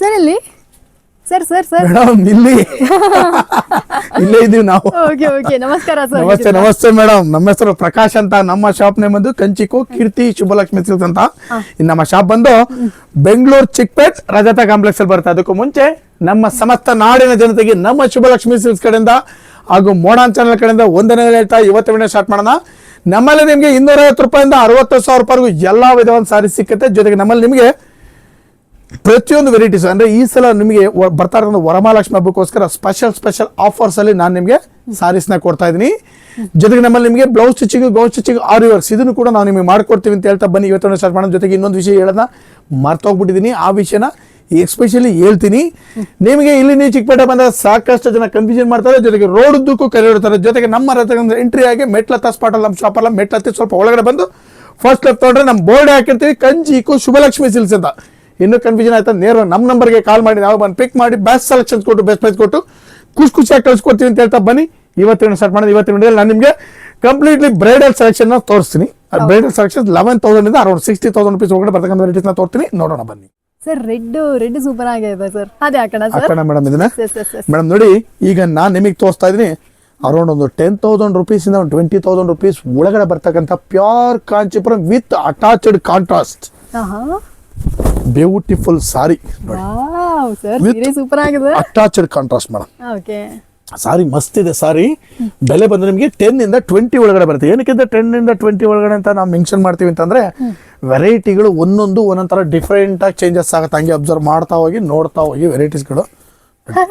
Sir ಇಲ್ಲಿ? Sir sir sir madam ಇಲ್ಲಿ. ಇಲ್ಲೇ ಇದೀವಿ ನಾವು. ಓಕೆ ಓಕೆ ನಮಸ್ಕಾರ ಸರ್ ನಮಸ್ತೆ ನಮಸ್ತೆ ಮೇಡಮ್ ನಮ್ಮ ಹೆಸರು ಪ್ರಕಾಶ್ ಅಂತ. ನಮ್ಮ ಶಾಪ್ ನೇಮ್ ಬಂದು ಕಂಚಿಕೋ ಕೀರ್ತಿ ಶುಭಲಕ್ಷ್ಮಿ ಸಿಲ್ಸ್ ಅಂತ. ಇನ್ನು ನಮ್ಮ ಶಾಪ್ ಬಂದು ಬೆಂಗಳೂರು ಚಿಕ್ಪೇಟ್ ರಜತ ಕಾಂಪ್ಲೆಕ್ಸ್ ಅಲ್ಲಿ ಬರುತ್ತೆ. ಅದಕ್ಕೂ ಮುಂಚೆ ನಮ್ಮ ಸಮಸ್ತ ನಾಡಿನ ಜನತೆಗೆ ನಮ್ಮ ಶುಭಲಕ್ಷ್ಮಿ ಸಿಲ್ಕ್ಸ್ ಕಡೆಯಿಂದ ಹಾಗೂ ಮೋಡಾನ್ ಚಾನಲ್ ಕಡೆಯಿಂದ ಒಂದನೇ ಹೇಳ್ತಾ ಇವತ್ತು ವಿಡಿಯೋ ಸ್ಟಾರ್ಟ್ ಮಾಡೋಣ. ನಮ್ಮಲ್ಲಿ ನಿಮಗೆ ಇನ್ನೂರೈವತ್ತು ರೂಪಾಯಿಂದ ಅರವತ್ತು ಸಾವಿರ ರೂಪಾಯಿಗೂ ಎಲ್ಲಾ ವಿಧವಾದ ಸಾರಿ ಸಿಕ್ಕತ್ತೆ. ಜೊತೆಗೆ ನಮ್ಮಲ್ಲಿ ನಿಮಗೆ ಪ್ರತಿಯೊಂದು ವೆರೈಟೀಸ್ ಅಂದ್ರೆ ಈ ಸಲ ನಿಮಗೆ ಬರ್ತಾ ಇರೋ ವರಮಹಾಲಕ್ಷ್ಮಿ ಹಬ್ಬಕ್ಕೋಸ್ಕರ ಸ್ಪೆಷಲ್ ಸ್ಪೆಷಲ್ ಆಫರ್ಸ್ ಅಲ್ಲಿ ನಾನು ನಿಮಗೆ ಸಾರೀಸ್ನ ಕೊಡ್ತಾ ಇದ್ದೀನಿ. ಜೊತೆಗೆ ನಮ್ಮಲ್ಲಿ ನಿಮಗೆ blouse stitching blouse stitching aari works ಇದನ್ನು ಕೂಡ ನಾವು ನಿಮಗೆ ಮಾಡ್ಕೊಡ್ತೀವಿ ಅಂತ ಹೇಳ್ತಾ ಬನ್ನಿ. ಇವತ್ತು ಸ್ಟಾರ್ಟ್ ಮಾಡೋಣ. ಜೊತೆಗೆ ಇನ್ನೊಂದು ವಿಷಯ ಹೇಳೋದನ್ನ ಮರ್ತೋಗ್ಬಿಟ್ಟಿದ್ದೀನಿ. ಆ ವಿಷಯನ ಎಸ್ಪೆಷಲಿ ಹೇಳ್ತೀನಿ. ನಿಮಗೆ ಇಲ್ಲಿ ನೀವು ಚಿಕ್ಕಪೇಟೆ ಬಂದಾಗ ಸಾಕಷ್ಟು ಜನ ಕನ್ಫ್ಯೂಷನ್ ಮಾಡ್ತಾರೆ. ಜೊತೆಗೆ ರೋಡ್ ಉದ್ದಕ್ಕೂ ಕರೆಯಿಡ್ತಾರೆ ಜೊತೆಗೆ ನಮ್ಮ ಎಂಟ್ರಿ ಆಗಿ ಮೆಟ್ಲ ತಸ್ ಅಲ್ಲಿ, ನಮ್ಮ ಶಾಪ್ ಅಲ್ಲ, ಮೆಟ್ಲತ್ತಿ ಸ್ವಲ್ಪ ಒಳಗಡೆ ಬಂದು ಫಸ್ಟ್ ಲೆಫ್ಟ್ ತೊಗೊಂಡ್ರೆ ನಮ್ಮ ಬೋರ್ಡ್ ಹಾಕಿರ್ತೀವಿ. ಕಂಚಿಕು ಶುಭಲಕ್ಷ್ಮಿ ಸಿಲ್ಸ್ ಅಂತ. ಇನ್ನೂ ಕನ್ಫ್ಯೂಷನ್ ಆಯ್ತಾ? ನೇರ ನಮ್ಮ ನಂಬರ್ಗೆ ಕಾಲ್ ಮಾಡಿ ನಾವು ಬಂದು ಪಿಕ್ ಮಾಡಿ ಬೆಸ್ಟ್ ಸೆಲೆಕ್ಷನ್ಸ್ ಕೊಟ್ಟು ಬೆಸ್ಟ್ ಪ್ರೈಸ್ ಕೊಟ್ಟು ಖುಷಿ ಖುಷಿಯಾಗಿ ಕಳ್ಸಿಕೊಡ್ತೀವಿ ಅಂತ ಹೇಳ್ತಾ ಬನ್ನಿ. ಇವತ್ತಿನ ಸ್ಟಾರ್ಟ್ ಮಾಡಿದ ಇವತ್ತಿನ ವಿಡಿಯೋದಲ್ಲಿ ನಾನು ನಿಮಗೆ ಕಂಪ್ಲೀಟ್ಲಿ ಬ್ರೈಡಲ್ ಸೆಲೆಕ್ಷನ್ ತೋರಿಸ್ತೀನಿ. ಬ್ರೈಡಲ್ ಸೆಲೆಕ್ಷನ್ ಲೆವೆನ್ ತೌಸಂಡ್ ಇಂದ ಅರೌಂಡ್ ಸಿಕ್ಸ್ಟಿ ತೌಸಂಡ್ ರುಪೀಸ್ ಒಳಗಡೆ ಬರ್ತಕ್ಕಂಥ ವೆರೈಟೀಸ್ ತೋರ್ತೀನಿ ನೋಡೋಣ ಬನ್ನಿ. ಸರ್ ರೆಡ್ ರೆಡ್ ಸೂಪರ್ ಆಗಿದೆ ಸರ್. ಅದೇ ಹಾಕೋಣ ಮೇಡಮ್ ಇದನ್ನ. ಮೇಡಮ್ ನೋಡಿ ಈಗ ನಾನು ನಿಮಗೆ ತೋರಿಸ್ತಾ ಇದ್ದೀನಿ. ಅರೌಂಡ್ ಒಂದು ಟೆನ್ ತೌಸಂಡ್ ರುಪೀಸಿಂದ ಒಂದು ಟ್ವೆಂಟಿ ತೌಸಂಡ್ ರುಪೀಸ್ ಒಳಗಡೆ ಬರ್ತಕ್ಕಂಥ pure Kanchipuram with attached contrast beautiful sari ನೋಡಿ. ಸರ್ ಸೂಪರ್ ಆಗಿದೆ. Attached contrast madam okay sari ಮಸ್ತ್ ಇದೆ ಸಾರಿ ಬೆಲೆ ಬಂದ್ರೆ ನಿಮಗೆ ಟೆನ್ ಇಂದ ಟ್ವೆಂಟಿ ಒಳಗಡೆ ಬರುತ್ತೆ. ಏನಕ್ಕೆ ಟೆನ್ ಇಂದ ಟ್ವೆಂಟಿ ಒಳಗಡೆ ಅಂತ ನಾವು ಮೆನ್ಷನ್ ಮಾಡ್ತೀವಿ ಅಂತಂದ್ರೆ ವೆರೈಟಿಗಳು ಒಂದೊಂದು ಒಂದೊಂಥರ ಡಿಫ್ರೆಂಟ್ ಆಗಿ ಚೇಂಜಸ್ ಆಗುತ್ತೆ. ಹಂಗೆ ಅಬ್ಸರ್ವ್ ಮಾಡ್ತಾ ಹೋಗಿ ನೋಡ್ತಾ ಹೋಗಿ ವೆರೈಟೀಸ್ಗಳು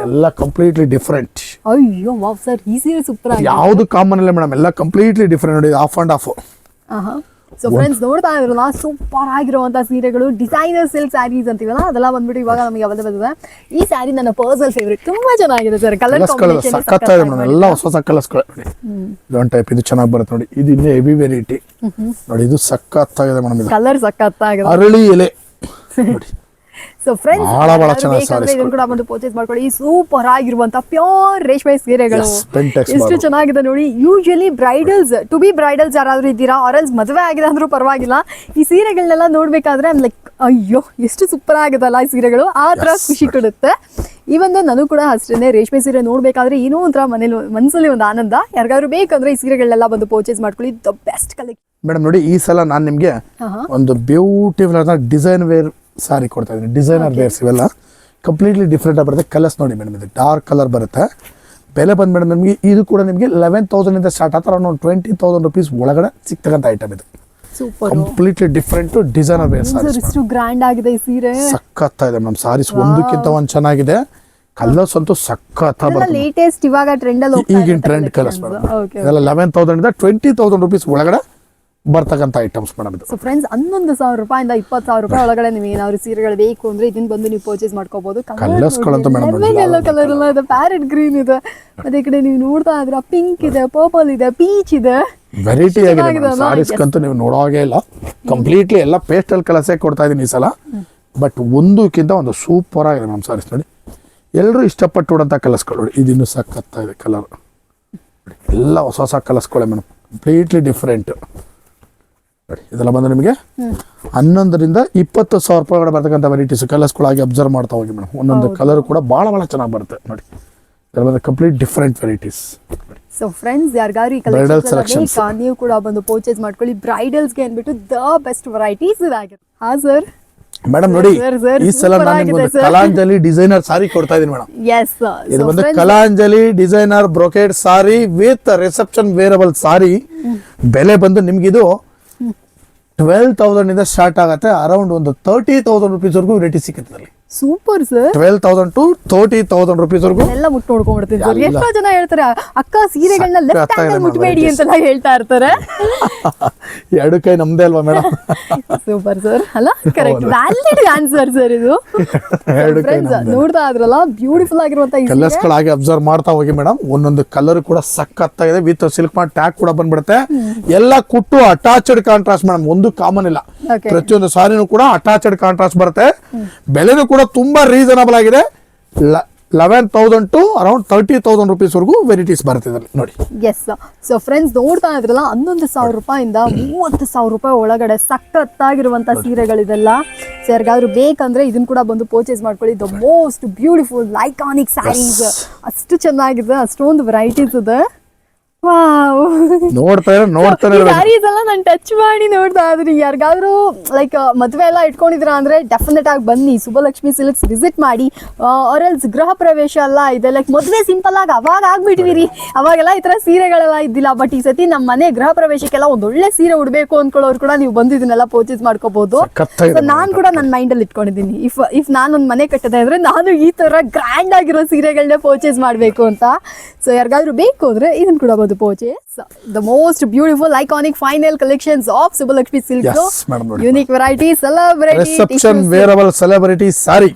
ಎಲ್ಲ ಕಂಪ್ಲೀಟ್ಲಿ ಡಿಫ್ರೆಂಟ್ ಅಯ್ಯೋ ವಾವ್ ಸರ್ ಈಸಿ ಸೂಪರ್ ಯಾವುದು ಕಾಮನ್ ಇಲ್ಲ ಮೇಡಮ್ ಎಲ್ಲ ಕಂಪ್ಲೀಟ್ಲಿ ಡಿಫ್ರೆಂಟ್ ನೋಡಿ off and off so friends ನೋಡ್ತಾ ಇದ್ರಲ್ಲ ಸೂಪರ್ ಆಗಿರುವಂಥ ಸೀರೆಗಳು ಡಿಸೈನರ್ ಸಿಲ್ಕ್ ಸ್ಯಾರೀಸ್ ಅಂತೀವಲ್ಲ ಅದೆಲ್ಲ ಬಂದ್ಬಿಟ್ಟು ಇವಾಗ ನಮಗೆ ಅವೈಲೇಬಲ್ ಇದೆ ಈ ಸ್ಯಾರಿ ನನ್ನ ಪರ್ಸನಲ್ ಫೇವ್ರೇಟ್ ತುಂಬಾ ಚೆನ್ನಾಗಿದೆ ಸರ್. ಕಲರ್ ಕಾಂಬಿನೇಷನ್ ಎಲ್ಲ ಹೊಸ ಹೊಸ ಕಲರ್ಸ್ ಇದೊಂದು ಟೈಪ್ ಇದು ಚೆನ್ನಾಗಿ ಬರುತ್ತೆ ನೋಡಿ. ಇದು ಇನ್ನೂ ಹೆವಿ ವೆರೈಟಿ ನೋಡಿ ಇದು ಸಕ್ಕತ್ತಾಗಿದೆ ಮೇಡಮ್ ಕಲರ್ ಸಕ್ಕತ್ತಾಗಿದೆ ಅರಳಿ ಎಲೆ. ನೋಡಿ ಸೊ ಫ್ರೆಂಡ್ಸ್ ಬಹಳ ಬಹಳ ಚೆನ್ನಾಗಿ sarees ಇದನ್ನು ಕೂಡ ಬಂದು ಪರ್ಚೇಸ್ ಮಾಡ್ಕೊಳ್ಳಿ. ಸೂಪರ್ ಆಗಿರುವಂತ ಪ್ಯೂರ್ ರೇಷ್ಮೆ ಸೀರೆಗಳು. ಎಷ್ಟು ಚೆನ್ನಾಗಿದೆ ನೋಡಿ. Usually bridals to be bridals ಯಾರಾದ್ರೂ ಇದ್ದೀರಾ ಆರೆಲ್ಸ್ ಮದುವೆ ಆಗಿದೆ ಅಂದ್ರೂ ಪರವಾಗಿಲ್ಲ. ಈ ಸೀರೆಗಳನ್ನೆಲ್ಲ ನೋಡ್ಬೇಕಾದ್ರೆ ಲೈಕ್ ಅಯ್ಯೋ ಎಷ್ಟು ಸೂಪರ್ ಆಗಿದಲ್ಲ ಈ ಸೀರೆಗಳು. ಆ ತರ ಖುಷಿ ಕೊಡುತ್ತೆ. ಈ ಒಂದು ನನಗೂ ಕೂಡ ಅಷ್ಟೇ ರೇಷ್ಮೆ ಸೀರೆ ನೋಡ್ಬೇಕಾದ್ರೆ ಏನೋ ಒಂಥರ ಮನೇಲಿ ಮನಸ್ಸಲ್ಲಿ ಒಂದು ಆನಂದ. ಯಾರಿಗಾದ್ರು ಬೇಕಂದ್ರೆ ಈ ಸೀರೆಗಳನ್ನೆಲ್ಲ ಬಂದು ಪರ್ಚೇಸ್ ಮಾಡ್ಕೊಳ್ಳಿ. ದ ಬೆಸ್ಟ್ ಕಲೆಕ್ಟ್ ಮೇಡಮ್ ನೋಡಿ ಈ ಸಲ ನಾನು ನಿಮಗೆ ಒಂದು ಬ್ಯೂಟಿಫುಲ್ ಆದ ಡಿಸೈನ್ ವೇರ್ ಸಾರಿ ಕೊಡ್ತಾ ಇದ್ದೀನಿ. ಡಿಸೈನರ್ ವೇರ್ಸ್ ಇವೆಲ್ಲ. ಕಂಪ್ಲೀಟ್ಲಿ ಡಿಫ್ರೆಂಟಾಗಿ ಬರುತ್ತೆ. ಕಲರ್ಸ್ ನೋಡಿ ಮೇಡಮ್ ಇದು. ಡಾರ್ಕ್ ಕಲರ್ ಬರುತ್ತೆ. ಬೆಲೆ ಬಂದು ಮೇಡಮ್ ನಮಗೆ ಇದು ಕೂಡ ನಿಮಗೆ ಲೆವೆನ್ ತೌಸಂಡ್ ಇಂದ ಸ್ಟಾರ್ಟ್ ಆತರ ಒಂದು ಟ್ವೆಂಟಿ ತೌಸಂಡ್ ರುಪೀಸ್ ಒಳಗಡೆ ಸಿಗ್ತಕ್ಕಂಥ ಐಟಮ್ ಇದು. Super completely different designer wear sir saris grand ಆಗಿದೆ ಈ ಸೀರೆ. ಸಖತ್ತ ಇದೆ ಮೇಡಮ್ ಸಾರೀಸ್ ಒಂದಕ್ಕಿಂತ ಒಂದು ಚೆನ್ನಾಗಿದೆ. ಕಲರ್ಸ್ ಅಂತೂ ಸಖತ್ತ ಲೇಟೆಸ್ಟ್ ಇವಾಗ ಟ್ರೆಂಡ್ ಈಗಿನ ಟ್ರೆಂಡ್ ಕಲರ್ಸ್. ಮೇಡಮ್ ಇದೆಲ್ಲ ಲೆವೆನ್ ತೌಸಂಡ್ ಇಂದ ಟ್ವೆಂಟಿ ತೌಸಂಡ್ ರುಪೀಸ್ ಒಳಗಡೆ ಬರ್ತಕ್ಕಂಥ ಐಟಮ್ಸ್ ಮೇಡಮ್ ಇದು. ಸೊ ಫ್ರೆಂಡ್ಸ್ ಹನ್ನೊಂದು ಸಾವಿರ ರೂಪಾಯಿಂದ ಇಪ್ಪತ್ತು ಸಾವಿರ ರೂಪಾಯಿ ಒಳಗಡೆ ನಿಮಗೆ ಏನಾದ್ರು ಸೀರೆಗಳು ಬೇಕು ಅಂದ್ರೆ ಇದನ್ನ ಬಂದು ನೀವು ಪರ್ಚೇಸ್ ಮಾಡ್ಕೋಬಹುದು Colours ಗಳಂತೂ madam ಎಲ್ಲೋ ಕಲರ್ ಎಲ್ಲ ಇದೆ. ಪ್ಯಾರೆಟ್ ಗ್ರೀನ್ ಇದೆ. ಅದೇ ಈ ಕಡೆ ನೀವು ನೋಡ್ತಾ ಇದ್ರೆ ಪಿಂಕ್ ಇದೆ ಪರ್ಪಲ್ ಇದೆ ಪೀಚ್ ಇದೆ. ವೆರೈಟಿ ಆಗಿದೆ ಚೆನ್ನಾಗಿದೆ ಕಂತು ಸಾರೀಸ್ಗಂತೂ ನೀವು ನೋಡೋ ಹಾಗೆ ಇಲ್ಲ. ಕಂಪ್ಲೀಟ್ಲಿ ಎಲ್ಲ ಪೇಸ್ಟಲ್ ಕಲರ್ಸೇ ಕೊಡ್ತಾ ಇದ್ದೀನಿ ಈ ಸಲ. ಬಟ್ ಒಂದಕ್ಕಿಂತ ಒಂದು ಸೂಪರ್ ಆಗಿದೆ ಮ್ಯಾಮ್ ಸಾರೀಸ್ ನೋಡಿ. ಎಲ್ಲರೂ ಇಷ್ಟಪಟ್ಟು ಉಡೋಂಥ ಕಲರ್ಸ್ಗಳು ನೋಡಿ. ಇದಿನ್ನೂ ಇದೆ ಕಲರ್ ಎಲ್ಲ ಹೊಸ ಹೊಸ ಕಲರ್ಸ್ಗಳೇ ಮೇಡಮ್ ಕಂಪ್ಲೀಟ್ಲಿ ಡಿಫ್ರೆಂಟ್ ನೋಡಿ ಇದೆಲ್ಲ ಬಂದು ನಿಮಗೆ ಹನ್ನೊಂದರಿಂದ ಇಪ್ಪತ್ತು ಸಾವಿರ ರೂಪಾಯಿ ಬರ್ತಕ್ಕಂಥ ವೆರೈಟೀಸ್ ಕಲರ್ಸ್ಗಳಾಗಿ ಅಬ್ಸರ್ವ್ ಮಾಡ್ತಾ ಹೋಗಿ ಮೇಡಮ್. ಒಂದೊಂದು ಕಲರ್ ಕೂಡ ಭಾಳ ಭಾಳ ಚೆನ್ನಾಗಿ ಬರುತ್ತೆ. ನೋಡಿ ಇದೆಲ್ಲ ಬಂದು complete different varieties so friends ಯಾರಿಗಾರು ಈ ಕಲೆಕ್ಷನ್ಸ್ ನೀವು ಕೂಡ ಬಂದು ಪರ್ಚೇಸ್ ಮಾಡ್ಕೊಳ್ಳಿ. ಬ್ರೈಡಲ್ಸ್ಗೆ ಅಂದ್ಬಿಟ್ಟು ದ ಬೆಸ್ಟ್ ವೆರೈಟೀಸ್ ಇದಾಗಿದೆ. ಹಾ ಸರ್ ಮೇಡಮ್ ನೋಡಿ ಈ ಸಲ ನಾನು ಕಲಾಂಜಲಿ ಡಿಸೈನರ್ ಸಾರಿ ಕೊಡ್ತಾ ಇದೀನಿ ಮೇಡಮ್. ಎಸ್ ಇದು ಬಂದು Kalanjali designer brocade sari with reception wearable sari ಬೆಲೆ ಬಂದು ನಿಮ್ಗಿದು ಟ್ವೆಲ್ ತೌಸಂಡ್ ಇಂದ ಸ್ಟಾರ್ಟ್ ಆಗುತ್ತೆ ಅರೌಂಡ್ ಒಂದು ತರ್ಟಿ ತೌಸಂಡ್ ರುಪೀಸ್ ವರ್ಗೂ ವೆರೈಟಿ ಸಿಗುತ್ತೆ super sir twelve thousand to thirty thousand rupees ವರ್ಗೂ. ಎಲ್ಲ ಮುಟ್ ನೋಡ್ಕೊಂಡ್ಬಿಡ್ತೀನಿ ಸರ್. ಎಷ್ಟೋ ಜನ ಹೇಳ್ತಾರೆ ಅಕ್ಕ ಸೀರೆಗಳನ್ನ ಲೆಫ್ಟ್ ಹ್ಯಾಂಡ್ ಮುಟ್ಬೇಡಿ. ಅಂತೆಲ್ಲ ಹೇಳ್ತಾ ಇರ್ತಾರೆ. ಎರಡು ಕೈ ನಮ್ದೇ ಅಲ್ವಾ ಮೇಡಮ್ ಸೂಪರ್ ಸರ್ ಅಲ್ಲ ಕರೆಕ್ಟ್ ವ್ಯಾಲಿಡ್ ಆನ್ಸರ್ ಸರ್ ಇದು. ಎರಡು ಕೈ ನೋಡ್ತಾ ಇದ್ರಲ್ಲ ಬ್ಯೂಟಿಫುಲ್ ಆಗಿರುವಂತ ಈ ಕಲರ್ಸ್ ಗಳಾಗಿ ಅಬ್ಸರ್ವ್ ಮಾಡ್ತಾ ಹೋಗಿ ಮೇಡಮ್ ಒಂದೊಂದು ಕಲರ್ ಕೂಡ ಸಖತ್ತಾಗಿದೆ. ವಿತ್ ಸಿಲ್ಕ್ ಮಾರ್ಟ್ ಟ್ಯಾಗ್ ಕೂಡ ಬಂದ್ಬಿಡುತ್ತೆ. ಎಲ್ಲ ಕುಟ್ಟು ಅಟ್ಯಾಚ್ಡ್ ಕಾಂಟ್ರಾಸ್ಟ್ ಮೇಡಮ್ ಒಂದು ಕಾಮನ್ ಇಲ್ಲ. ಪ್ರತಿಯೊಂದು ಸಾರಿನೂ ಕೂಡ ಅಟ್ಯಾಚೆಡ್ ಕಾಂಟ್ರಾಸ್ಟ್ ಬರುತ್ತೆ. ಬೆಲೆನೂ ಕೂಡ ತುಂಬಾ ರೀಸನಬಲ್ ಆಗಿದೆ. Eleven thousand to around thirty thousand ರುಪೀಸ್ವರೆಗೂ varieties ಬರುತ್ತೆ ನೋಡಿ. ಎಸ್ ಸೊ ಫ್ರೆಂಡ್ಸ್ ನೋಡ್ತಾ ಇದ್ರಲ್ಲ ಹನ್ನೊಂದು ಸಾವಿರ ರೂಪಾಯಿಂದ ಮೂವತ್ತು ಸಾವಿರ ರೂಪಾಯಿ ಒಳಗಡೆ ಸಖತ್ತಾಗಿರುವಂತ ಸೀರೆಗಳಿದೆಲ್ಲ. ಸೊ ಯಾರಿಗಾದ್ರೂ ಬೇಕಂದ್ರೆ ಇದನ್ನ ಕೂಡ ಬಂದು ಪರ್ಚೇಸ್ ಮಾಡ್ಕೊಳ್ಳಿ. The most beautiful iconic saris ಅಷ್ಟು ಚೆನ್ನಾಗಿದೆ ಅಷ್ಟೊಂದು ವೆರೈಟೀಸ್ ಇದೆ. ವಾವ್. ನೋಡ್ತಾ ಇರೋ ನೋಡ್ತಾನೆ ಇರ್ಬೇಕು. ಸ್ಯಾರೀಸ್ ಎಲ್ಲ ನಾನು ಟಚ್ ಮಾಡಿ ನೋಡ್ತಾ ಇದ್ರಿ ಯಾರಿಗಾದ್ರೂ ಲೈಕ್ ಮದುವೆ ಎಲ್ಲ ಇಟ್ಕೊಂಡಿದ್ರ ಅಂದ್ರೆ ಡೆಫಿನೆಟ್ ಆಗಿ ಬನ್ನಿ. ಸುಬ್ಬಲಕ್ಷ್ಮಿ ಸಿಲ್ಕ್ಸ್ ವಿಸಿಟ್ ಮಾಡಿ. ಆರ್ಎಲ್ಸ್ ಗೃಹ ಪ್ರವೇಶ ಎಲ್ಲ ಇದೆ. ಲೈಕ್ ಮದುವೆ ಸಿಂಪಲ್ ಆಗಿ ಅವಾಗ ಆಗ್ಬಿಟ್ವಿರಿ ಅವಾಗೆಲ್ಲ ಈ ತರ ಸೀರೆಗಳೆಲ್ಲ ಇದ್ದಿಲ್ಲ. ಬಟ್ ಈ ಸತಿ ನಮ್ಮ ಮನೆ ಗೃಹ ಪ್ರವೇಶಕ್ಕೆಲ್ಲ ಒಂದ್ ಒಳ್ಳೆ ಸೀರೆ ಉಡ್ಬೇಕು ಅನ್ಕೊಳ್ಳೋರು ಕೂಡ ನೀವು ಬಂದು ಇದನ್ನೆಲ್ಲ ಪರ್ಚೇಸ್ ಮಾಡ್ಕೋಬಹುದು ನಾನ್ ಕೂಡ ನನ್ನ ಮೈಂಡ್ ಅಲ್ಲಿ ಇಟ್ಕೊಂಡಿದ್ದೀನಿ. ಇಫ್ ಇಫ್ ನಾನೊಂದು ಮನೆ ಕಟ್ಟದೆ ಅಂದ್ರೆ ನಾನು ಈ ತರ ಗ್ರ್ಯಾಂಡ್ ಆಗಿರೋ ಸೀರೆಗಳನ್ನ ಪರ್ಚೇಸ್ ಮಾಡ್ಬೇಕು ಅಂತ. ಸೊ ಯಾರಿಗಾದ್ರೂ ಬೇಕು ಅಂದ್ರೆ ಇದನ್ನ ಕೂಡ ಬಂದು purchase the most beautiful iconic final collections of Subbalakshmi silk Yes, madam, ನೋಡಿ. Unique variety celebrity reception wearable celebrity sari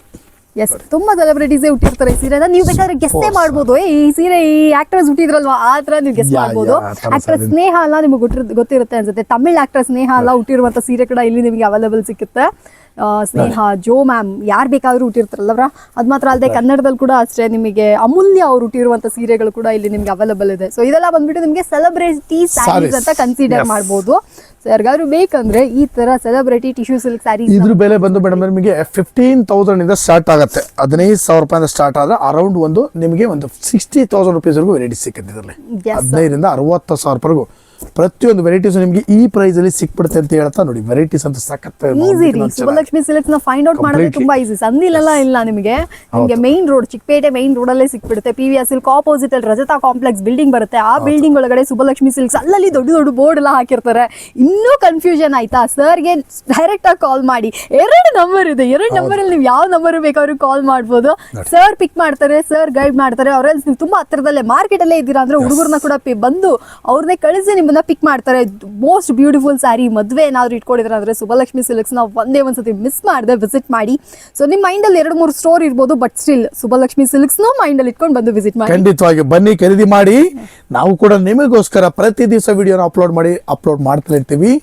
yes ತುಂಬಾ ಸೆಲೆಬ್ರಿಟೀಸ್ ಹುಟ್ಟಿರ್ತಾರೆ ಈ ಸೀರೆನ ನೀವು ಬೇಕಾದ್ರೆ ಗೆಸ್ಟೇ ಮಾಡ್ಬೋದು. ಏ, ಈ ಸೀರೆ ಈ ಆಕ್ಟ್ರೆಸ್ ಹುಟ್ಟಿದ್ರಲ್ವಾ? ಆ ತರ ನೀವು ಗೆಸ್ಟ್ ಮಾಡ್ಬೋದು. ಯಾ, ಆ ಆಕ್ಟರ್ ಸ್ನೇಹ ಅಲ್ಲ ನಿಮ್ಗೆ ಗೊತ್ತಿರ್ ಗೊತ್ತಿರುತ್ತೆ ಅನ್ಸುತ್ತೆ. ತಮಿಳ್ ಆಕ್ಟರ್ ಸ್ನೇಹ ಅಲ್ಲ ಹುಟ್ಟಿರುವಂತ ಸೀರೆ ಕೂಡ ಇಲ್ಲಿ ನಿಮಗೆ ಅವೈಲೇಬಲ್ ಸಿಕ್ಕುತ್ತೆ. ಸ್ನೇಹ ಜೋ ಮ್ಯಾಮ್ ಯಾರು ಬೇಕಾದ್ರೂ ಹುಟ್ಟಿರ್ತಾರಲ್ಲವ್ರ ಅದು ಮಾತ್ರ ಅಲ್ಲದೆ ಕನ್ನಡದಲ್ಲಿ ಕೂಡ ಅಷ್ಟೇ ನಿಮಗೆ ಅಮೂಲ್ಯ ಅವ್ರು ಹುಟ್ಟಿರುವಂತ ಸೀರೆಗಳು ಕೂಡ ಇಲ್ಲಿ ನಿಮ್ಗೆ ಅವೈಲೇಬಲ್ ಇದೆ. ಸೊ ಇದೆಲ್ಲ ಬಂದ್ಬಿಟ್ಟು ನಿಮಗೆ ಸೆಲೆಬ್ರಿಟಿ ಸ್ಯಾರೀಸ್ ಅಂತ ಕನ್ಸಿಡರ್. ಮಾಡ್ಬೋದು. ಸೊ ಯಾರಿಗಾದ್ರೂ ಬೇಕಂದ್ರೆ ಈ ತರ ಸೆಲೆಬ್ರಿಟಿ ಟಿಶ್ಯೂ ಸಿಲ್ಕ್ ಸ್ಯಾರಿ ಇದ್ರ ಬೆಲೆ ಬಂದು ಮೇಡಮ್ ನಿಮಗೆ ಫಿಫ್ಟೀನ್ ತೌಸಂಡ್ ಇಂದ ಸ್ಟಾರ್ಟ್ ಆಗುತ್ತೆ. ಹದಿನೈದು ಸಾವಿರ ರೂಪಾಯಿಂದ ಸ್ಟಾರ್ಟ್ ಆದ್ರೆ ಅರೌಂಡ್ ಒಂದು ನಿಮಗೆ ಒಂದು ಸಿಕ್ಸ್ಟಿ ತೌಸಂಡ್ ರುಪೀಸ್ವರೆಗೂ ವೆರೈಟಿ ಸಿಕ್ಕುತ್ತೆ ಇದರಲ್ಲಿ. ಹದಿನೈದರಿಂದ ಅರವತ್ತು ಸಾವಿರವರೆಗೂ ಪ್ರತಿಯೊಂದು ವೆರೈಟೀಸ್ ನಿಮಗೆ ಈ ಪ್ರೈಸ್ ಅಲ್ಲಿ ಸಿಕ್ಬಿಡುತ್ತೆ ಅಂತ ಹೇಳ್ತಾ ನೋಡಿ. ವೆರೈಟೀಸ್ ಅಂತ ಸಖತ್ ಈಸಿ ರೀ. ಸುಬ್ಬಲಕ್ಷ್ಮಿ ಸಿಲ್ಕ್ಸ್ನ ಫೈಂಡ್ ಔಟ್ ಮಾಡೋದು ತುಂಬಾ ಈಸಿ ಸಂದಿಲೆಲ್ಲ ಇಲ್ಲ ನಿಮಗೆ. ನಿಮಗೆ main road Chickpet main road ಅಲ್ಲೇ ಸಿಕ್ಬಿಡುತ್ತೆ. ಪಿ ವಿ ಸಿಲ್ಕ್ ಆಪೋಸಿಟ್ ಅಲ್ಲಿ ರಜತಾ ಕಾಂಪ್ಲೆಕ್ಸ್ ಬಿಲ್ಡಿಂಗ್ ಬರುತ್ತೆ. ಆ ಬಿಲ್ಡಿಂಗ್ ಒಳಗಡೆ ಸುಬ್ಬಲಕ್ಷ್ಮಿ ಸಿಲ್ಕ್ಸ್ ಅಲ್ಲಲ್ಲಿ ದೊಡ್ಡ ದೊಡ್ಡ ಬೋರ್ಡ್ ಎಲ್ಲ ಹಾಕಿರ್ತಾರೆ. ಇನ್ನೂ ಕನ್ಫ್ಯೂಷನ್ ಆಯ್ತಾ? ಸರ್ಗೆ ಡೈರೆಕ್ಟ್ ಆಗಿ ಕಾಲ್ ಮಾಡಿ. ಎರಡು ನಂಬರ್ ಇದೆ. ಎರಡು ನಂಬರ್ ಅಲ್ಲಿ ನೀವು ಯಾವ ನಂಬರ್ ಬೇಕಾದ್ರೂ ಕಾಲ್ ಮಾಡ್ಬೋದು. ಸರ್ ಪಿಕ್ ಮಾಡ್ತಾರೆ. ಸರ್ ಗೈಡ್ ಮಾಡ್ತಾರೆ. ಅವರಲ್ಲಿ ನೀವು ತುಂಬಾ ಹತ್ರದಲ್ಲೇ ಮಾರ್ಕೆಟ್ ಅಲ್ಲೇ ಇದ್ದೀರಾ ಅಂದ್ರೆ ಹುಡುಗರನ್ನ ಕೂಡ ಬಂದು ಅವ್ರನ್ನೇ ಕಳಿಸಿ ನಿಮ್ಮನ್ನ ಪಿಕ್ ಮಾಡ್ತಾರೆ. ಮೋಸ್ಟ್ ಬ್ಯೂಟಿಫುಲ್ ಸ್ಯಾರಿ ಮದುವೆ ಏನಾದರೂ ಇಟ್ಕೊಂಡಿದ್ರೆ ಅಂದ್ರೆ ಸುಬ್ಬಲಕ್ಷ್ಮಿ ಸಿಲ್ಕ್ಸ್ ನಾವು ಒಂದೇ ಒಂದ್ಸತಿ ಮಿಸ್ ಮಾಡಿದೆ ವಿಸಿಟ್ ಮಾಡಿ. ಸೊ ನಿಮ್ಮ ಮೈಂಡಲ್ಲಿ ಎರಡು ಮೂರು ಸ್ಟೋರ್ ಇರ್ಬೋದು ಬಟ್ ಸ್ಟಿಲ್ ಸುಬ್ಬಲಕ್ಷ್ಮಿ ಸಿಲ್ಕ್ಸ್ನ ಮೈಂಡಲ್ಲಿ ಇಟ್ಕೊಂಡು ಬಂದು ವಿಸಿಟ್ ಮಾಡಿ. ಖಂಡಿತವಾಗಿ ಬನ್ನಿ ಖರೀದಿ ಮಾಡಿ. ನಾವು ಕೂಡ ನಿಮಗೋಸ್ಕರ ಪ್ರತಿ ದಿವಸ ವಿಡಿಯೋನ ಅಪ್ಲೋಡ್ ಮಾಡಿ ಅಪ್ಲೋಡ್ ಮಾಡ್ತಾ ಇರ್ತೀವಿ.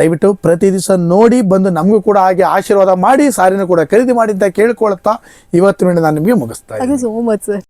ದಯವಿಟ್ಟು ಪ್ರತಿ ದಿವಸ ನೋಡಿ ಬಂದು ನಮಗೂ ಕೂಡ ಹಾಗೆ ಆಶೀರ್ವಾದ ಮಾಡಿ ಸಾರಿನ ಕೂಡ ಖರೀದಿ ಮಾಡಿ ಅಂತ ಕೇಳ್ಕೊಳ್ತಾ ಇವತ್ತಿನ ನಾನು ನಿಮಗೆ ಮುಗಿಸ್ತಾ thank you so much sir